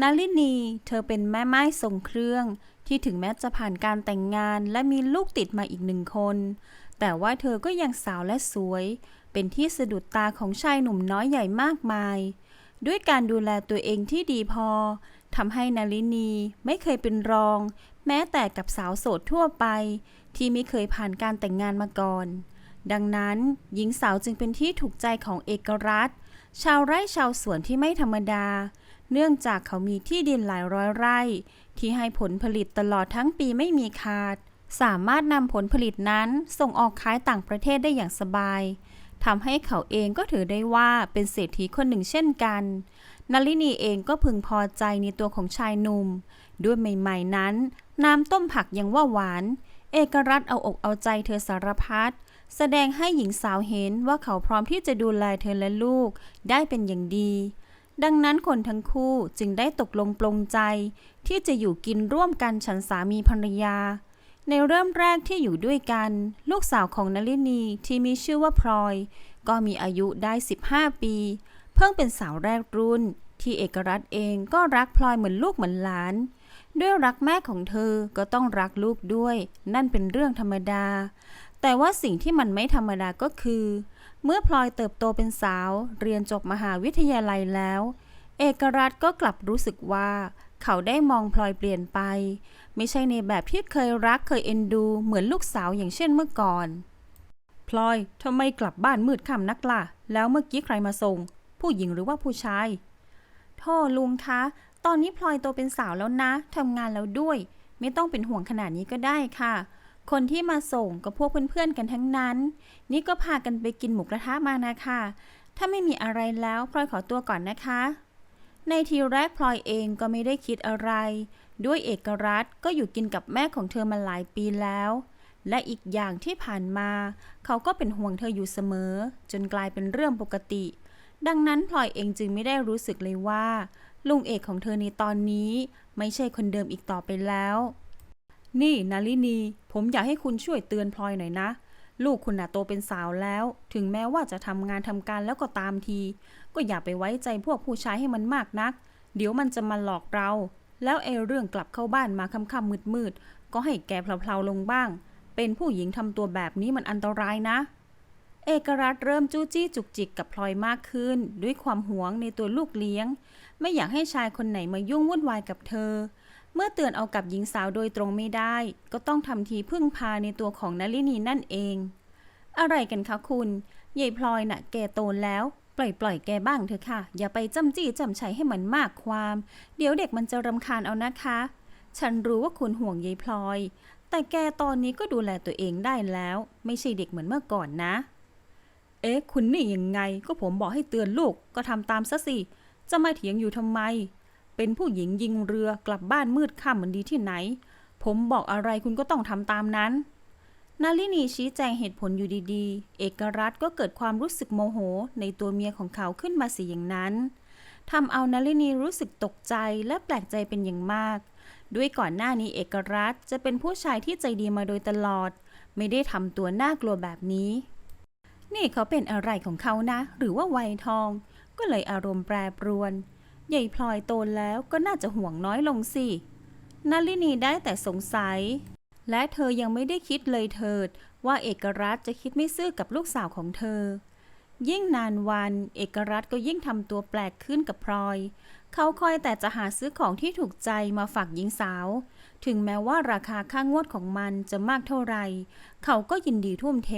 นาลินี เธอเป็นแม่ไม้ทรงเครื่อง ที่ถึงแม้จะผ่านการแต่งงานและมีลูกติดมาอีกหนึ่งคน แต่ว่าเธอก็ยังสาวและสวย เป็นที่สะดุดตาของชายหนุ่มน้อยใหญ่มากมาย ด้วยการดูแลตัวเองที่ดีพอทำให้นาลินีไม่เคยเป็นรอง แม้แต่กับสาวโสดทั่วไป ที่ไม่เคยผ่านการแต่งงานมาก่อน ดังนั้นหญิงสาวจึงเป็นที่ถูกใจของเอกรัฐชาวไร่ชาวสวนที่ไม่ธรรมดา เนื่องจากเขามีที่ดินหลายร้อยไร่ ที่ให้ผลผลิตตลอดทั้งปีไม่มีขาด สามารถนำผลผลิตนั้นส่งออกขายต่างประเทศได้อย่างสบายทำให้เขาเองก็ถือได้ว่าเป็นเศรษฐีคนหนึ่งเช่นกันนลินีเองก็พึงพอใจในตัวของชายหนุ่ม ด้วยใหม่ๆนั้น น้ำต้มผักยังว่าหวาน เอกรัฐเอาอกเอาใจเธอสารพัดแสดงให้หญิงสาวเห็นว่าเขาพร้อมที่จะดูแลเธอและลูกได้เป็นอย่างดี ดังนั้นคนทั้งคู่จึงได้ตกลงปลงใจ ที่จะอยู่กินร่วมกันฉันสามีภรรยา ในเริ่มแรกที่อยู่ด้วยกัน ลูกสาวของนลินีที่มีชื่อว่าพลอย ก็มีอายุได้ 15 ปี เพิ่งเป็นสาวแรกรุ่น ที่เอกรัฐเองก็รักพลอยเหมือนลูกเหมือนหลาน ด้วยรักแม่ของเธอก็ต้องรักลูกด้วย นั่นเป็นเรื่องธรรมดา แต่ว่าสิ่งที่มันไม่ธรรมดาก็คือ เมื่อพลอยเติบโตเป็นสาว เรียนจบมหาวิทยาลัยแล้ว เอกรัฐก็กลับรู้สึกว่า เขาได้มองพลอยเปลี่ยนไป ไม่ใช่ในแบบที่เคยรักเคยเอ็นดู เหมือนลูกสาวอย่างเช่นเมื่อก่อน พลอยทำไมกลับบ้านมืดค่ำนักล่ะ แล้วเมื่อกี้ใครมาส่ง ผู้หญิงหรือว่าผู้ชายโท่ลุงคะ ตอนนี้พลอยโตเป็นสาวแล้วนะทำงานแล้วด้วย ไม่ต้องเป็นห่วงขนาดนี้ก็ได้ค่ะ คนที่มาส่งก็พวกเพื่อนๆกันทั้งนั้น นี่ก็พากันไปกินหมูกระทะมานะคะ ถ้าไม่มีอะไรแล้วพลอยขอตัวก่อนนะคะ ในทีแรกพลอยเองก็ไม่ได้คิดอะไร ด้วยเอกรัฐก็อยู่กินกับแม่ของเธอมาหลายปีแล้ว และอีกอย่างที่ผ่านมา เขาก็เป็นห่วงเธออยู่เสมอ จนกลายเป็นเรื่องปกติ ดังนั้นพลอยเองจึงไม่ได้รู้สึกเลยว่า ลุงเอกของเธอในตอนนี้ไม่ใช่คนเดิมอีกต่อไปแล้ว นี่นาลินี ผมอยากให้คุณช่วยเตือนพลอยหน่อยนะ ลูกคุณน่ะโตเป็นสาวแล้ว ถึงแม้ว่าจะทำงานทำการแล้วก็ตามที ก็อย่าไปไว้ใจพวกผู้ชายให้มันมากนัก เดี๋ยวมันจะมาหลอกเรา แล้วไอ้เรื่องกลับเข้าบ้านมาค่ำๆมืดๆก็ให้แกเพลาๆลงบ้าง เป็นผู้หญิงทำตัวแบบนี้มันอันตรายนะเอกรัฐเริ่มจู้จี้จุกจิกกับพลอยมากขึ้น ด้วยความหวงในตัวลูกเลี้ยง ไม่อยากให้ชายคนไหนมายุ่งวุ่นวายกับเธอ เมื่อเตือนเอากับหญิงสาวโดยตรงไม่ได้ ก็ต้องทำทีพึ่งพาในตัวของนลินีนั่นเอง อะไรกันคะคุณยายพลอยน่ะแกโตแล้ว ปล่อยปล่อยแกบ้างเถอะค่ะ อย่าไปจำจี้จำชัยให้มันมากความ เดี๋ยวเด็กมันจะรำคาญเอานะคะ ฉันรู้ว่าคุณห่วงยายพลอย แต่แกตอนนี้ก็ดูแลตัวเองได้แล้ว ไม่ใช่เด็กเหมือนเมื่อก่อนนะ เอ๊ะคุณนี่ยังไงก็ผมบอกให้เตือนลูกก็ทำตามซะสิจะมาเถียงอยู่ทำไม เป็นผู้หญิงยิงเรือกลับบ้านมืดค่ำมันดีที่ไหน ผมบอกอะไรคุณก็ต้องทำตามนั้น นาลินีชี้แจงเหตุผลอยู่ดีๆ เอกรัฐก็เกิดความรู้สึกโมโหในตัวเมียของเขาขึ้นมาสิอย่างนั้นทำเอานาลินีรู้สึกตกใจและแปลกใจเป็นอย่างมาก ด้วยก่อนหน้านี้เอกรัฐจะเป็นผู้ชายที่ใจดีมาโดยตลอด ไม่ได้ทำตัวน่ากลัวแบบนี้ นี่เขาเป็นอะไรของเขานะ หรือว่าวัยทอง ก็เลยอารมณ์แปรปรวน ใหญ่พลอยโตแล้วก็น่าจะห่วงน้อยลงสินาลินีได้แต่สงสัย และเธอยังไม่ได้คิดเลยเถิด ว่าเอกรัฐจะคิดไม่ซื่อกับลูกสาวของเธอ ยิ่งนานวัน เอกรัฐก็ยิ่งทำตัวแปลกขึ้นกับพลอย เขาคอยแต่จะหาซื้อของที่ถูกใจมาฝากหญิงสาว ถึงแม้ว่าราคาค่างวดของมันจะมากเท่าไหร่ เขาก็ยินดีทุ่มเท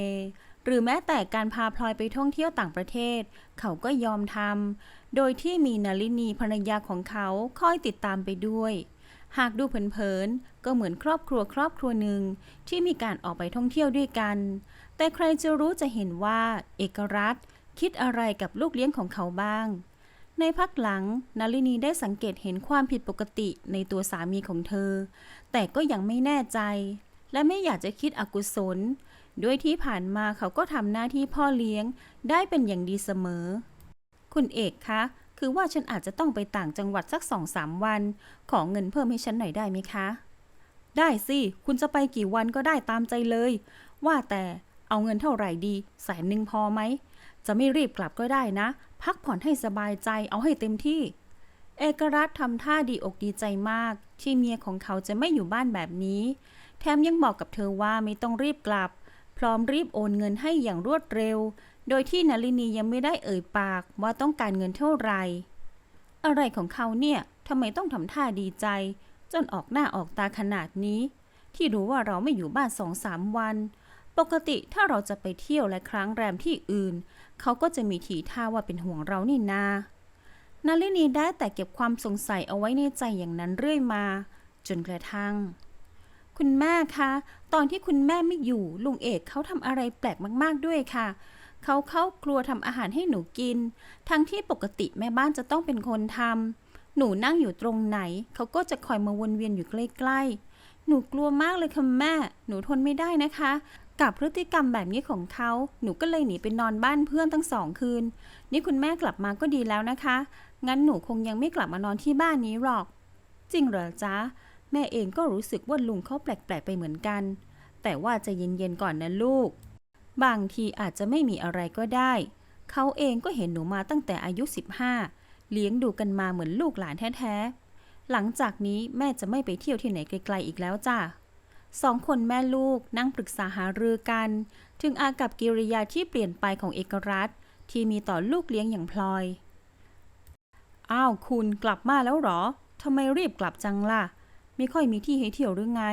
หรือแม้แต่การพาพลอยไปท่องเที่ยวต่างประเทศ เขาก็ยอมทำ โดยที่มีนาลินีภรรยาของเขาคอยติดตามไปด้วย หากดูเผินๆก็เหมือนครอบครัวครอบครัวหนึ่งที่มีการออกไปท่องเที่ยวด้วยกัน แต่ใครจะรู้จะเห็นว่าเอกรัฐคิดอะไรกับลูกเลี้ยงของเขาบ้าง ในพักหลังนาลินีได้สังเกตเห็นความผิดปกติในตัวสามีของเธอ แต่ก็ยังไม่แน่ใจ และไม่อยากจะคิดอกุศล ด้วยที่ผ่านมาเขาก็ทำหน้าที่พ่อเลี้ยงได้เป็นอย่างดีเสมอ คุณเอกคะ คือว่าฉันอาจจะต้องไปต่างจังหวัดสักสองสามวัน ขอเงินเพิ่มให้ฉันหน่อยได้ไหมคะ ได้สิ คุณจะไปกี่วันก็ได้ตามใจเลย ว่าแต่เอาเงินเท่าไหร่ดี แสนหนึ่งพอไหม จะไม่รีบกลับก็ได้นะ พักผ่อนให้สบายใจเอาให้เต็มที่ เอกรัฐทำท่าดีอกดีใจมาก ที่เมียของเขาจะไม่อยู่บ้านแบบนี้ แถมยังบอกกับเธอว่าไม่ต้องรีบกลับ พร้อมรีบโอนเงินให้อย่างรวดเร็ว โดยที่นลินียังไม่ได้เอ่ยปากว่าต้องการเงินเท่าไหร่ อะไรของเขาเนี่ยทำไมต้องทำท่าดีใจ จนออกหน้าออกตาขนาดนี้ ที่รู้ว่าเราไม่อยู่บ้านสองสามวัน ปกติถ้าเราจะไปเที่ยวและครั้งแรมที่อื่น เขาก็จะมีทีท่าว่าเป็นห่วงเรานี่นานาลินีได้แต่เก็บความสงสัยเอาไว้ในใจอย่างนั้นเรื่อยมา จนกระทั่ง คุณแม่คะ ตอนที่คุณแม่ไม่อยู่ลุงเอกเขาทำอะไรแปลกมาก ๆด้วยค่ะ เขาเข้าครัวทำอาหารให้หนูกิน ทั้งที่ปกติแม่บ้านจะต้องเป็นคนทำหนูนั่งอยู่ตรงไหน เขาก็จะคอยมาวนเวียนอยู่ใกล้ๆ หนูกลัวมากเลยค่ะแม่ หนูทนไม่ได้นะคะ กับพฤติกรรมแบบนี้ของเขา หนูก็เลยหนีไปนอนบ้านเพื่อนทั้งสองคืน นี่คุณแม่กลับมาก็ดีแล้วนะคะ งั้นหนูคงยังไม่กลับมานอนที่บ้านนี้หรอก จริงเหรอจ๊ะ แม่เองก็รู้สึกว่าลุงเขาแปลกๆไปเหมือนกัน แต่ว่าจะเย็นๆก่อนนะลูก บางทีอาจจะไม่มีอะไรก็ได้ เขาเองก็เห็นหนูมาตั้งแต่อายุ 15 เลี้ยงดูกันมาเหมือนลูกหลานแท้ๆ หลังจากนี้แม่จะไม่ไปเที่ยวที่ไหนไกลๆอีกแล้วจ้ะสองคนแม่ลูกนั่งปรึกษาหารือกัน ถึงอากับกิริยาที่เปลี่ยนไปของเอกรัฐที่มีต่อลูกเลี้ยงอย่างพลอย อ้าวคุณกลับมาแล้วหรอทำไมรีบกลับจังล่ะ ไม่ค่อยมีที่ให้เที่ยวหรือไง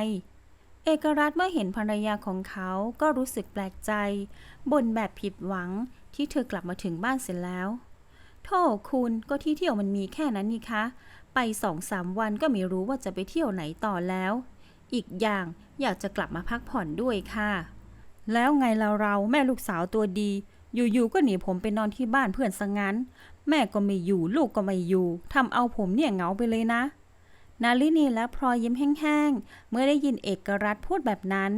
เอกรัฐเมื่อเห็นภรรยาของเขาก็รู้สึกแปลกใจบ่นแบบผิดหวังที่เธอกลับมาถึงบ้านเสร็จแล้วโธ่คุณก็ที่เที่ยวมันมีแค่นั้นนี่คะ ไปสองสามวันก็ไม่รู้ว่าจะไปเที่ยวไหนต่อแล้ว อีกอย่างอยากจะกลับมาพักผ่อนด้วยค่ะ แล้วไงเราเราแม่ลูกสาวตัวดี อยู่ๆก็หนีผมไปนอนที่บ้านเพื่อนซะงงั้น แม่ก็ไม่อยู่ลูกก็ไม่อยู่ทำเอาผมเนี่ยเหงาไปเลยนะ นาลินีและพลอยยิ้มแห้งๆ เมื่อได้ยินเอกรัฐพูดแบบนั้น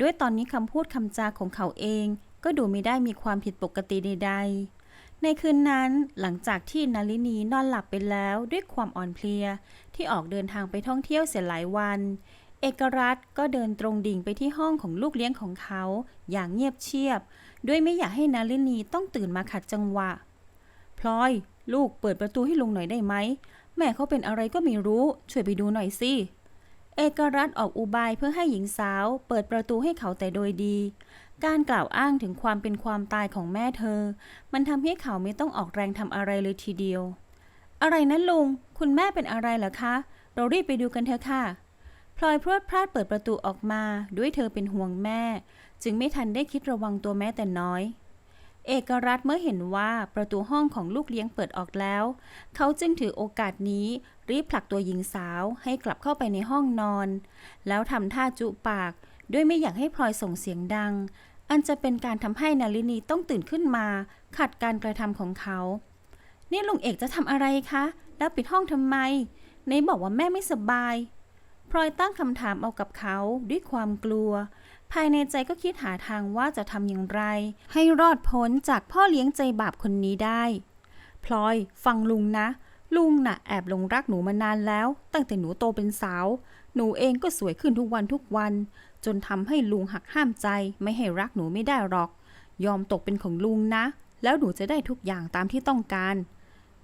ด้วยตอนนี้คำพูดคำจาของเขาเอง ก็ดูไม่ได้มีความผิดปกติใดๆ ในคืนนั้นหลังจากที่นาลินีนอนหลับไปแล้วด้วยความอ่อนเพลีย ที่ออกเดินทางไปท่องเที่ยวเสียหลายวัน เอกรัฐก็เดินตรงดิ่งไปที่ห้องของลูกเลี้ยงของเขา อย่างเงียบเชียบ ด้วยไม่อยากให้นาลินีต้องตื่นมาขัดจังหวะพลอย ลูกเปิดประตูให้ลุงหน่อยได้ไหม แม่เขาเป็นอะไรก็ไม่รู้ ช่วยไปดูหน่อยสิ เอกรัฐออกอุบายเพื่อให้หญิงสาว เปิดประตูให้เขาแต่โดยดี การกล่าวอ้างถึงความเป็นความตายของแม่เธอ มันทำให้เขาไม่ต้องออกแรงทำอะไรเลยทีเดียว อะไรนะลุง คุณแม่เป็นอะไรเหรอคะ เรารีบไปดูกันเถอะค่ะ พลอยพรวดพลาดเปิดประตูออกมา ด้วยเธอเป็นห่วงแม่ จึงไม่ทันได้คิดระวังตัวแม้แต่น้อย เอกรัฐเมื่อเห็นว่าประตูห้องของลูกเลี้ยงเปิดออกแล้ว เขาจึงถือโอกาสนี้รีบผลักตัวหญิงสาวให้กลับเข้าไปในห้องนอน แล้วทำท่าจุปาก ด้วยไม่อยากให้พลอยส่งเสียงดัง อันจะเป็นการทำให้นาลินีต้องตื่นขึ้นมา ขัดการกระทำของเขา นี่ลุงเอกจะทำอะไรคะ แล้วปิดห้องทำไมไหนบอกว่าแม่ไม่สบายพลอยตั้งคำถามเอากับเขาด้วยความกลัว ภายในใจก็คิดหาทางว่าจะทำอย่างไร ให้รอดพ้นจากพ่อเลี้ยงใจบาปคนนี้ได้ พลอยฟังลุงนะ ลุงน่ะแอบหลงรักหนูมานานแล้ว ตั้งแต่หนูโตเป็นสาว หนูเองก็สวยขึ้นทุกวันทุกวัน จนทำให้ลุงหักห้ามใจไม่ให้รักหนูไม่ได้หรอก ยอมตกเป็นของลุงนะ แล้วหนูจะได้ทุกอย่างตามที่ต้องการ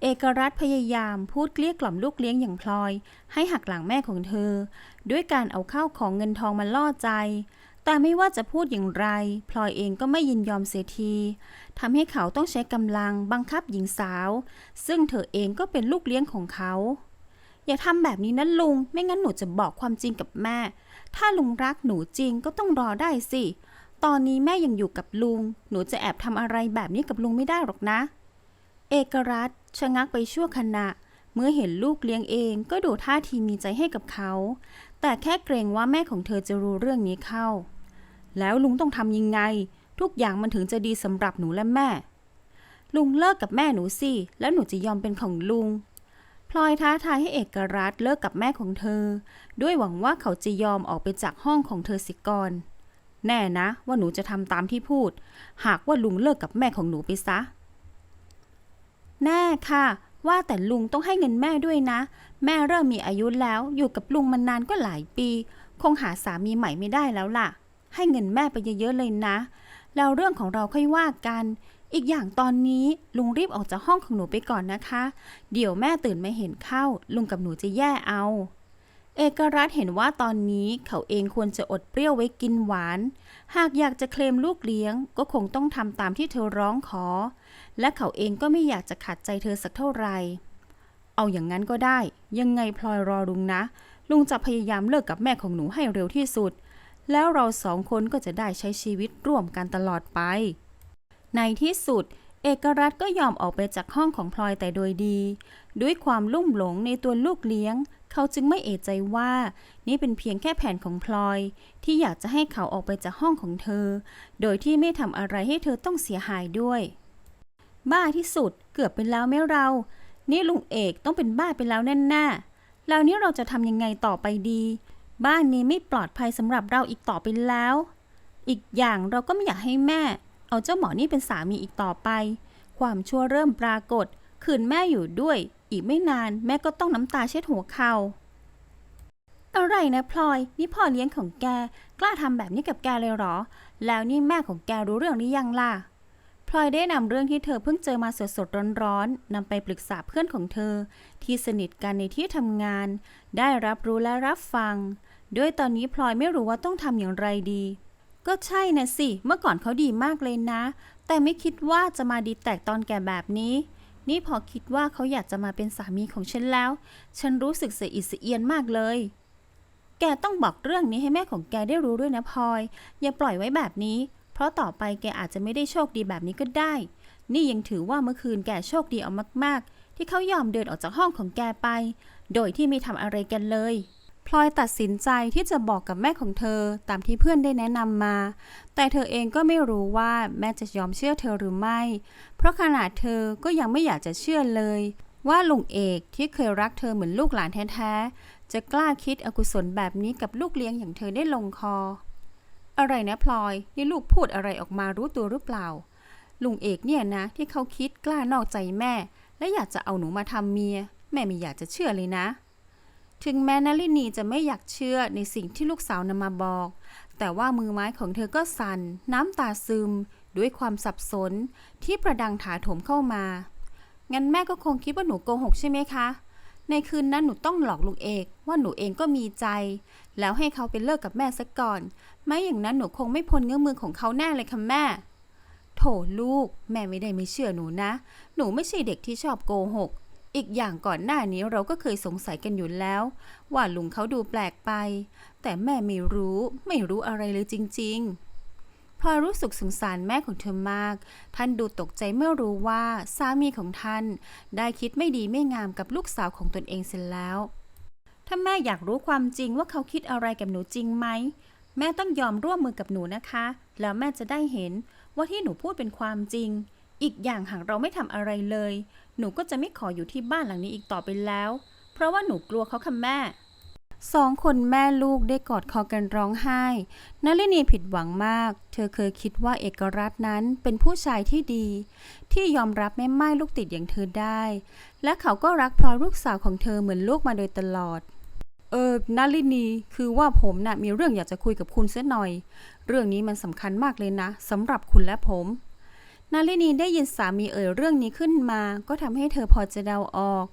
เอกรัฐพยายามพูดเกลี้ยกล่อมลูกเลี้ยงอย่างพลอย ให้หักหลังแม่ของเธอ ด้วยการเอาข้าวของเงินทองมาล่อใจ แต่ไม่ว่าจะพูดอย่างไร พลอยเองก็ไม่ยินยอมเสียทีทำให้เขาต้องใช้กำลังบังคับหญิงสาว ซึ่งเธอเองก็เป็นลูกเลี้ยงของเขา อย่าทำแบบนี้นะลุง ไม่งั้นหนูจะบอกความจริงกับแม่ ถ้าลุงรักหนูจริงก็ต้องรอได้สิ ตอนนี้แม่ยังอยู่กับลุง หนูจะแอบทำอะไรแบบนี้กับลุงไม่ได้หรอกนะ เอกรัฐชะงักไปชั่วขณะ เมื่อเห็นลูกเลี้ยงเองก็ดูท่าทีมีใจให้กับเขา แต่แค่เกรงว่าแม่ของเธอจะรู้เรื่องนี้เข้า แล้วลุงต้องทำยังไง ทุกอย่างมันถึงจะดีสำหรับหนูและแม่ ลุงเลิกกับแม่หนูสิ แล้วหนูจะยอมเป็นของลุง พลอยท้าทายให้เอกรัฐเลิกกับแม่ของเธอ ด้วยหวังว่าเขาจะยอมออกไปจากห้องของเธอสิก่อนแน่นะว่าหนูจะทำตามที่พูด หากว่าลุงเลิกกับแม่ของหนูไปซะ แน่ค่ะ ว่าแต่ลุงต้องให้เงินแม่ด้วยนะ แม่เริ่มมีอายุแล้วอยู่กับลุงมานานก็หลายปี คงหาสามีใหม่ไม่ได้แล้วล่ะ ให้เงินแม่ไปเยอะๆเลยนะ แล้วเรื่องของเราค่อยว่ากัน อีกอย่างตอนนี้ลุงรีบออกจากห้องของหนูไปก่อนนะคะ เดี๋ยวแม่ตื่นมาเห็นเข้า ลุงกับหนูจะแย่เอา เอกรัฐเห็นว่าตอนนี้เขาเองควรจะอดเปรี้ยวไว้กินหวาน หากอยากจะเคลมลูกเลี้ยง ก็คงต้องทำตามที่เธอร้องขอ และเขาเองก็ไม่อยากจะขัดใจเธอสักเท่าไหร่เอาอย่างนั้นก็ได้ ยังไงพลอยรอลุงนะ ลุงจะพยายามเลิกกับแม่ของหนูให้เร็วที่สุด แล้วเราสองคนก็จะได้ใช้ชีวิตร่วมกันตลอดไป ในที่สุด เอกรัฐก็ยอมออกไปจากห้องของพลอยแต่โดยดี ด้วยความลุ่มหลงในตัวลูกเลี้ยง เขาจึงไม่เอะใจว่า นี่เป็นเพียงแค่แผนของพลอย ที่อยากจะให้เขาออกไปจากห้องของเธอ โดยที่ไม่ทำอะไรให้เธอต้องเสียหายด้วย บ้าที่สุดเกือบเป็นแล้วไหม่เรา นี่ลุงเอกต้องเป็นบ้าไปแล้วแน่ๆแล้วนี้เราจะทำยังไงต่อไปดี บ้านนี้ไม่ปลอดภัยสำหรับเราอีกต่อไปแล้ว อีกอย่างเราก็ไม่อยากให้แม่ เอาเจ้าหมอนี่เป็นสามีอีกต่อไป ความชั่วเริ่มปรากฏคืนแม่อยู่ด้วย อีกไม่นานแม่ก็ต้องน้ำตาเช็ดหัวเขา่าอะไรนะพลอย นี่พ่อเลี้ยงของแก กล้าทำแบบนี้กับแกเลยเหรอ แล้วนี่แม่ของแกรู้เรื่องหรือยังล่ะ ลอยได้นำเรื่องที่เธอเพิ่งเจอมาสดๆร้อนๆนำไปปรึกษาเพื่อนของเธอ ที่สนิทกันในที่ทำงาน ได้รับรู้และรับฟัง ด้วยตอนนี้พลอยไม่รู้ว่าต้องทำอย่างไรดี ก็ใช่นะสิ เมื่อก่อนเขาดีมากเลยนะ แต่ไม่คิดว่าจะมาดีแตกตอนแก่แบบนี้ นี่พอคิดว่าเขาอยากจะมาเป็นสามีของฉันแล้ว ฉันรู้สึกเสียอิดเสียเอียนมากเลย แกต้องบอกเรื่องนี้ให้แม่ของแกได้รู้ด้วยนะพลอย อย่าปล่อยไว้แบบนี้ เพราะต่อไปแกอาจจะไม่ได้โชคดีแบบนี้ก็ได้ นี่ยังถือว่าเมื่อคืนแกโชคดีเอามาก ๆ ที่เขายอมเดินออกจากห้องของแกไป โดยที่ไม่ทำอะไรกันเลย พลอยตัดสินใจที่จะบอกกับแม่ของเธอตามที่เพื่อนได้แนะนำมา แต่เธอเองก็ไม่รู้ว่าแม่จะยอมเชื่อเธอหรือไม่ เพราะขนาดเธอก็ยังไม่อยากจะเชื่อเลย ว่าลุงเอกที่เคยรักเธอเหมือนลูกหลานแท้ๆจะกล้าคิดอกุศลแบบนี้กับลูกเลี้ยงอย่างเธอได้ลงคอ อะไรนะพลอยนี่ลูกพูดอะไรออกมารู้ตัวหรือเปล่า ลุงเอกเนี่ยนะ ที่เขาคิดกล้านอกใจแม่ และอยากจะเอาหนูมาทำเมีย แม่ไม่อยากจะเชื่อเลยนะ ถึงแม้นาลินีจะไม่อยากเชื่อในสิ่งที่ลูกสาวนำมาบอก แต่ว่ามือไม้ของเธอก็สัน่นน้ำตาซึม ด้วยความสับสนที่ประดังถาโถมเข้ามา งั้นแม่ก็คงคิดว่าหนูโกหกใช่ไหมคะ ในคืนนั้นหนูต้องหลอกลุงเอกว่าหนูเองก็มีใจ แล้วให้เขาไปเลิกกับแม่ซะก่อน ไม่อย่างนั้นหนูคงไม่พ้นเงื้อมือของเขาแน่เลยค่ะแม่ โถลูก แม่ไม่ได้ไม่เชื่อหนูนะ หนูไม่ใช่เด็กที่ชอบโกหก อีกอย่างก่อนหน้านี้เราก็เคยสงสัยกันอยู่แล้ว ว่าลุงเขาดูแปลกไป แต่แม่ไม่รู้ไม่รู้อะไรเลยจริง ๆพลอยรู้สึกสงสารแม่ของเธอมาก ท่านดูตกใจเมื่อรู้ว่าสามีของท่าน ได้คิดไม่ดีไม่งามกับลูกสาวของตนเองเสร็จแล้ว ถ้าแม่อยากรู้ความจริงว่าเขาคิดอะไรกับหนูจริงไหม แม่ต้องยอมร่วมมือกับหนูนะคะ แล้วแม่จะได้เห็นว่าที่หนูพูดเป็นความจริง อีกอย่างหากเราไม่ทำอะไรเลย หนูก็จะไม่ขออยู่ที่บ้านหลังนี้อีกต่อไปแล้ว เพราะว่าหนูกลัวเขาค่ะแม่สองคนแม่ลูกได้กอดคอกันร้องไห้นลินีผิดหวังมาก เธอเคยคิดว่าเอกรัตน์นั้นเป็นผู้ชายที่ดี ที่ยอมรับแม่ไม้ลูกติดอย่างเธอได้ และเขาก็รักพลอยลูกสาวของเธอเหมือนลูกมาโดยตลอด เออนาลินี คือว่าผมน่ะมีเรื่องอยากจะคุยกับคุณเสียหน่อย เรื่องนี้มันสำคัญมากเลยนะสำหรับคุณและผม นาลินีได้ยินสามีเอ่ยเรื่องนี้ขึ้นมา ก็ทำให้เธอพอจะเดาออก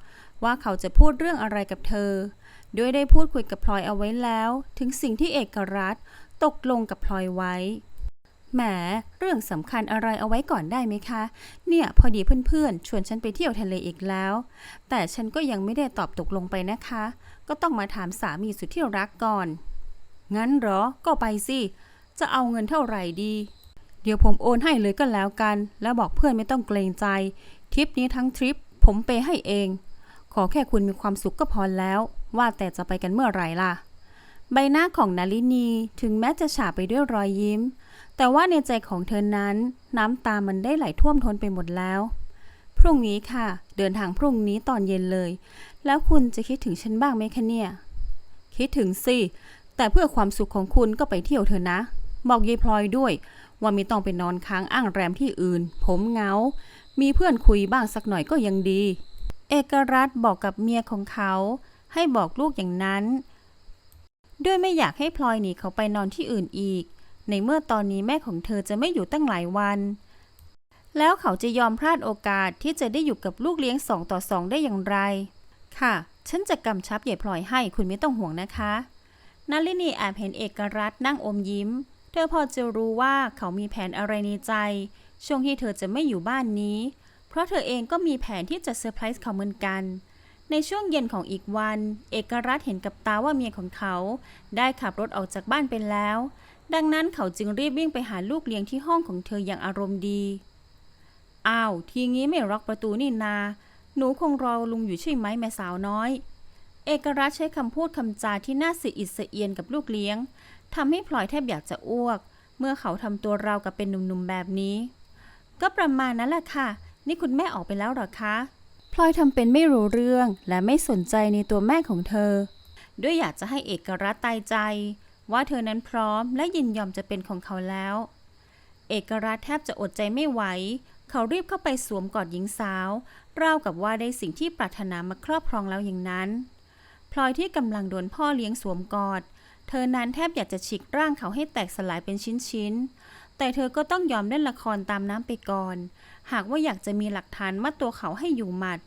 ว่าเขาจะพูดเรื่องอะไรกับเธอ โดยได้พูดคุยกับพลอยเอาไว้แล้ว ถึงสิ่งที่เอกรัฐตกลงกับพลอยไว้ แหม เรื่องสำคัญอะไรเอาไว้ก่อนได้ไหมคะ เนี่ยพอดีเพื่อนๆ ชวนฉันไปเที่ยวทะเลอีกแล้ว แต่ฉันก็ยังไม่ได้ตอบตกลงไปนะคะ ก็ต้องมาถามสามีสุดที่รักก่อน งั้นเหรอ ก็ไปสิ จะเอาเงินเท่าไหร่ดี เดี๋ยวผมโอนให้เลยก็แล้วกัน แล้วบอกเพื่อนไม่ต้องเกรงใจ ทริปนี้ทั้งทริป ผมเปให้เอง ขอแค่คุณมีความสุขก็พอแล้ว ว่าแต่จะไปกันเมื่อไหร่ล่ะ ใบหน้าของนาลินีถึงแม้จะฉาบไปด้วยรอยยิ้ม แต่ว่าในใจของเธอนั้น น้ำตามันได้ไหลท่วมท้นไปหมดแล้ว พรุ่งนี้ค่ะ เดินทางพรุ่งนี้ตอนเย็นเลย แล้วคุณจะคิดถึงฉันบ้างไหมคะเนี่ย คิดถึงสิ แต่เพื่อความสุขของคุณก็ไปเที่ยวเถอะนะ บอกยายพลอยด้วย ว่าไม่ต้องไปนอนค้างอ้างแรมที่อื่น ผมเงา มีเพื่อนคุยบ้างสักหน่อยก็ยังดี เอกรัฐบอกกับเมียของเขา ให้บอกลูกอย่างนั้น ด้วยไม่อยากให้พลอยหนีเขาไปนอนที่อื่นอีก ในเมื่อตอนนี้แม่ของเธอจะไม่อยู่ตั้งหลายวัน แล้วเขาจะยอมพลาดโอกาสที่จะได้อยู่กับลูกเลี้ยงสองต่อสองได้อย่างไร ค่ะ ฉันจะกำชับใหญ่พลอยให้คุณไม่ต้องห่วงนะคะนัลินีแอบเห็นเอกรัตน์นั่งอมยิ้ม เธอพอจะรู้ว่าเขามีแผนอะไรในใจ ช่วงที่เธอจะไม่อยู่บ้านนี้ เพราะเธอเองก็มีแผนที่จะเซอร์ไพรส์เขาเหมือนกัน ในช่วงเย็นของอีกวัน เอกรัตน์เห็นกับตาว่าเมียของเขา ได้ขับรถออกจากบ้านไปแล้ว ดังนั้นเขาจึงรีบวิ่งไปหาลูกเลี้ยงที่ห้องของเธออย่างอารมณ์ดี อ้าว ทีงี้ไม่ล็อกประตูนี่นา หนูคงรอลุงอยู่ใช่ไหมแม่สาวน้อย เอกรัตน์ใช้คำพูดคำจาที่น่าสะอิดสะเอียนกับลูกเลี้ยงทำให้พลอยแทบอยากจะอ้วก เมื่อเขาทำตัวราวกับเป็นหนุ่มๆแบบนี้ ก็ประมาณนั้นแหละค่ะ นี่คุณแม่ออกไปแล้วหรอคะพลอยทำเป็นไม่รู้เรื่องและไม่สนใจในตัวแม่ของเธอ ด้วยอยากจะให้เอกรัตน์ตายใจ ว่าเธอนั้นพร้อมและยินยอมจะเป็นของเขาแล้ว เอกรัตน์แทบจะอดใจไม่ไหว เขารีบเข้าไปสวมกอดหญิงสาว ราวกับว่าได้สิ่งที่ปรารถนามาครอบครองแล้วอย่างนั้น พลอยที่กำลังโดนพ่อเลี้ยงสวมกอด เธอนั้นแทบอยากจะฉีกร่างเขาให้แตกสลายเป็นชิ้นๆ แต่เธอก็ต้องยอมเล่นละครตามน้ำไปก่อน หากว่าอยากจะมีหลักฐานมัดตัวเขาให้อยู่หมัด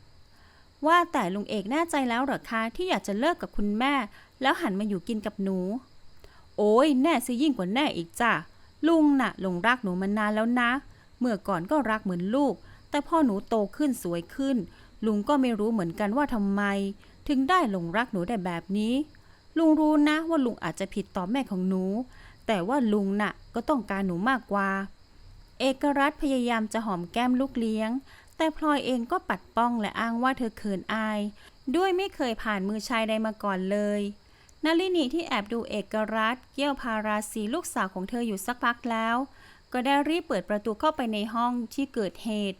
ว่าแต่ลุงเอกแน่ใจแล้วเหรอคะที่อยากจะเลิกกับคุณแม่ แล้วหันมาอยู่กินกับหนู โอ้ยแน่ซะยิ่งกว่าแน่อีกจ้ะลุงน่ะหลงรักหนูมานานแล้วนะเเมื่อก่อนก็รักเหมือนลูก แต่พอหนูโตขึ้นสวยขึ้น ลุงก็ไม่รู้เหมือนกันว่าทำไม ถึงได้หลงรักหนูได้แบบนี้ ลุงรู้นะว่าลุงอาจจะผิดต่อแม่ของหนู แต่ว่าลุงน่ะก็ต้องการหนูมากกว่า เอกรัตน์พยายามจะหอมแก้มลูกเลี้ยง แต่พลอยเองก็ปัดป้องและอ้างว่าเธอเขินอาย ด้วยไม่เคยผ่านมือชายใดมาก่อนเลยนาลินีที่แอบดูเอกรัตน์เกี่ยวพาราสีลูกสาวของเธออยู่สักพักแล้ว ก็ได้รีบเปิดประตูเข้าไปในห้องที่เกิดเหตุ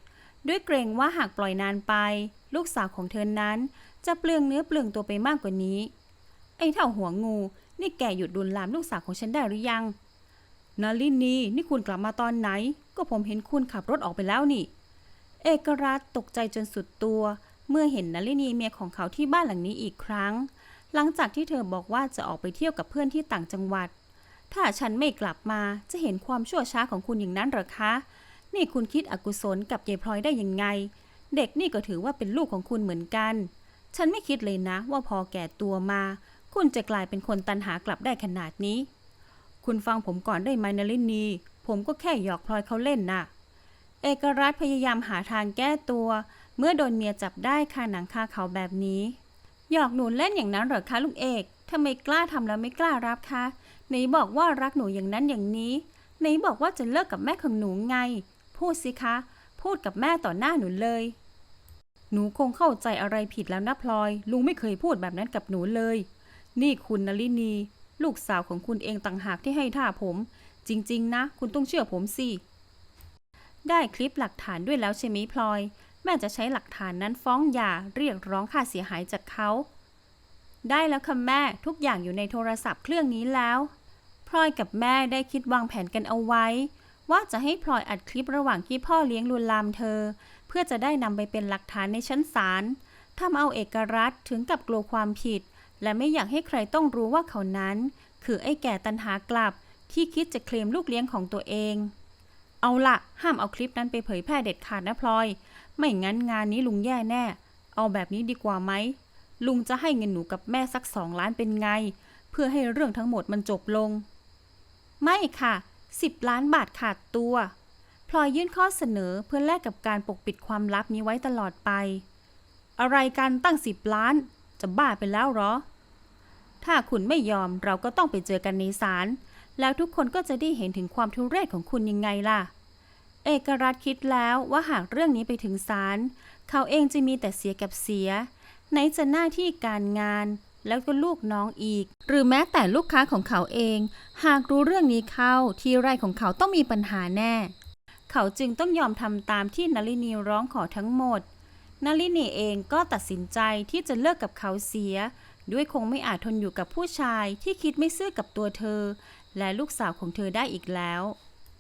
ด้วยเกรงว่าหากปล่อยนานไป ลูกสาวของเธอนั้น จะเปลืองเนื้อเปลืองตัวไปมากกว่านี้ ไอ้เท่าหัวงู นี่แกหยุดดุลลามลูกสาวของฉันได้หรือยังนาลินีนี่คุณกลับมาตอนไหน ก็ผมเห็นคุณขับรถออกไปแล้วนี่ เอกรัตตกใจจนสุดตัว เมื่อเห็นนาลินีเมียของเขาที่บ้านหลังนี้อีกครั้ง หลังจากที่เธอบอกว่าจะออกไปเที่ยวกับเพื่อนที่ต่างจังหวัด ถ้าฉันไม่กลับมาจะเห็นความชั่วช้าของคุณอย่างนั้นหรอคะ นี่คุณคิดอกุศลกับยายพลอยได้ยังไง เด็กนี่ก็ถือว่าเป็นลูกของคุณเหมือนกัน ฉันไม่คิดเลยนะว่าพอแก่ตัวมา คุณจะกลายเป็นคนตันหากลับได้ขนาดนี้ คุณฟังผมก่อนได้ไหมนาลินี ผมก็แค่หยอกพลอยเขาเล่นน่ะ เอกรัตน์พยายามหาทางแก้ตัว เมื่อโดนเมียจับได้คาหนังคาเขาแบบนี้ หยอกหนูเล่นอย่างนั้นเหรอคะลุงเอก ทำไมกล้าทำแล้วไม่กล้ารับคะไหนบอกว่ารักหนูอย่างนั้นอย่างนี้ไหนบอกว่าจะเลิกกับแม่ของหนูไง พูดสิคะ พูดกับแม่ต่อหน้าหนูเลย หนูคงเข้าใจอะไรผิดแล้วนะพลอย ลุงไม่เคยพูดแบบนั้นกับหนูเลย นี่คุณนลินี ลูกสาวของคุณเองต่างหากที่ให้ท่าผม จริง ๆ นะ คุณต้องเชื่อผมสิ ได้คลิปหลักฐานด้วยแล้วใช่ไหมพลอย แม่จะใช้หลักฐานนั้นฟ้องหย่าเรียกร้องค่าเสียหายจากเขา ได้แล้วค่ะแม่ทุกอย่างอยู่ในโทรศัพท์เครื่องนี้แล้วพลอยกับแม่ได้คิดวางแผนกันเอาไว้ ว่าจะให้พลอยอัดคลิประหว่างที่พ่อเลี้ยงลวนลามเธอ เพื่อจะได้นำไปเป็นหลักฐานในชั้นศาลทำเอาเอกรัตน์ถึงกับกลัวความผิด และไม่อยากให้ใครต้องรู้ว่าเขานั้น คือไอ้แก่ตันหากลับที่คิดจะเคลมลูกเลี้ยงของตัวเอง เอาละห้ามเอาคลิปนั้นไปเผยแพร่เด็ดขาดนะพลอย ไม่งั้นงานนี้ลุงแย่แน่ เอาแบบนี้ดีกว่าไหม ลุงจะให้เงินหนูกับแม่สักสองล้านเป็นไง เพื่อให้เรื่องทั้งหมดมันจบลง ไม่ค่ะสิบล้านบาทขาดตัวพลอยยื่นข้อเสนอเพื่อแลกกับการปกปิดความลับนี้ไว้ตลอดไป อะไรกันตั้งสิบล้าน จะบ้าไปแล้วเหรอ ถ้าคุณไม่ยอมเราก็ต้องไปเจอกันในศาลแล้วทุกคนก็จะได้เห็นถึงความทุเรศของคุณยังไงล่ะ เอกรัตน์คิดแล้วว่าหากเรื่องนี้ไปถึงศาลเขาเองจะมีแต่เสียกับเสีย ไหนจะหน้าที่การงาน แล้วก็ลูกน้องอีก หรือแม้แต่ลูกค้าของเขาเอง หากรู้เรื่องนี้เข้าที่ไร่ของเขาต้องมีปัญหาแน่ เขาจึงต้องยอมทำตามที่นลินีร้องขอทั้งหมดนลินีเองก็ตัดสินใจที่จะเลิกกับเขาเสีย ด้วยคงไม่อาจทนอยู่กับผู้ชายที่คิดไม่ซื่อกับตัวเธอ และลูกสาวของเธอได้อีกแล้ว